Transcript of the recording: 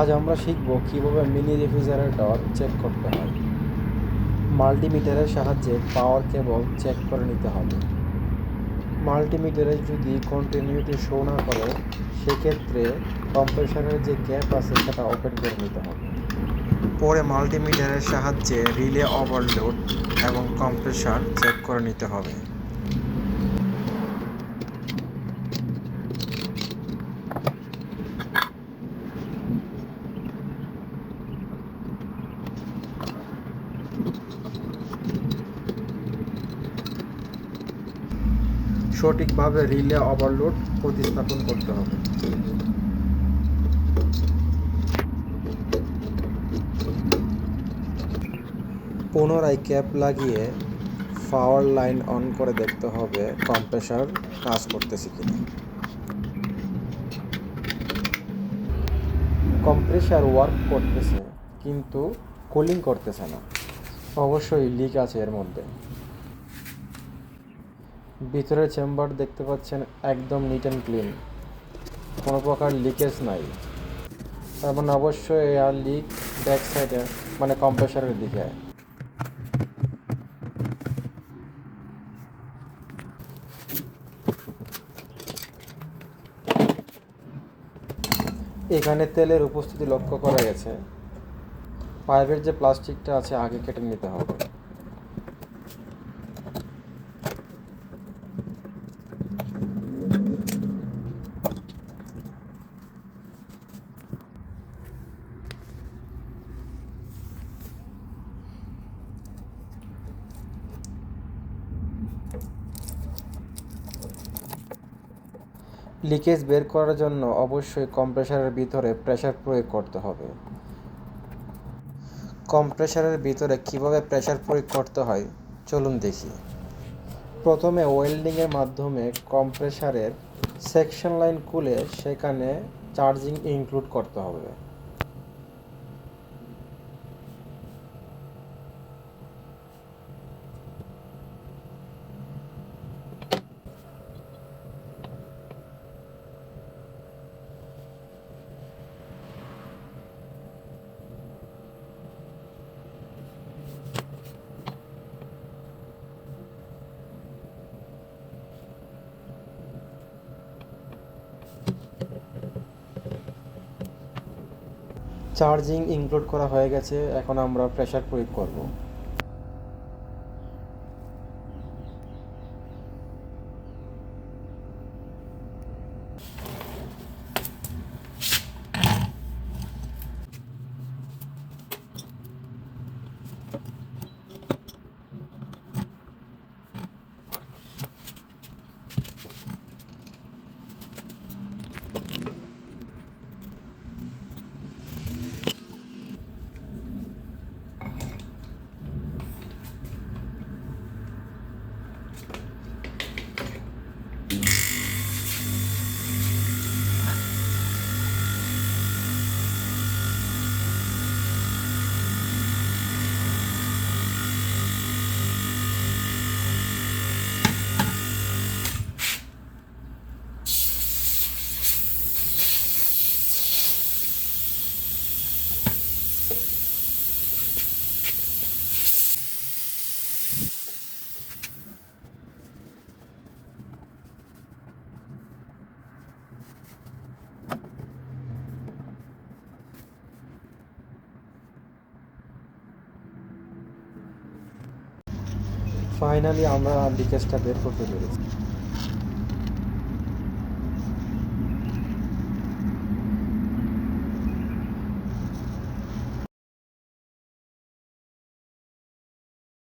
আজ আমরা শিখব কীভাবে মিনি রেফ্রিজারেটর চেক করতে হয়। মাল্টিমিটারের সাহায্যে পাওয়ার কেবল চেক করে নিতে হবে। মাল্টিমিটারে যদি কন্টিনিউটি শো না করে, সেক্ষেত্রে কম্প্রেসারের যে গ্যাপ আছে সেটা ওপেন করে নিতে হবে। পরে মাল্টিমিটারের সাহায্যে রিলে ওভারলোড এবং কম্প্রেসার চেক করে নিতে হবে। সঠিকভাবে রিলে ওভারলোড প্রতিস্থাপন করতে হবে। পুনরায় ক্যাপ লাগিয়ে পাওয়ার লাইন অন করে দেখতে হবে কম্প্রেসার কাজ করতেছে কিনা। কম্প্রেসার ওয়ার্ক করতেছে, কিন্তু কুলিং করতেছে না। অবশ্যই লিক আছে এর মধ্যে। ভিতরের চেম্বার দেখতে পাচ্ছেন একদম নিট অ্যান্ড ক্লিন কোনো প্রকার লিকেজ নাই। তার মানে অবশ্যই এয়ার লিক ব্যাক সাইডে মানে কম্প্রেসারের দিকে। এখানে তেলের উপস্থিতি লক্ষ্য করা গেছে। পাইপের যে প্লাস্টিকটা আছে, আগে কেটে নিতে হবে। লিকেজ বের করার জন্য অবশ্যই কম্প্রেসারের ভিতরে প্রেসার প্রয়োগ করতে হবে। কম্প্রেসারের ভিতরে কীভাবে প্রেসার প্রয়োগ করতে হয়, চলুন দেখি। প্রথমে ওয়েল্ডিংয়ের মাধ্যমে কম্প্রেসারের সেকশন লাইন খুলে সেখানে চার্জিং ইনক্লুড করতে হবে। চার্জিং ইনক্লুড করা হয়ে গেছে এখন আমরা প্রেসার প্রয়োগ করব। ফাইনালি আমরা লিকেজটা বের করতে পেরেছি।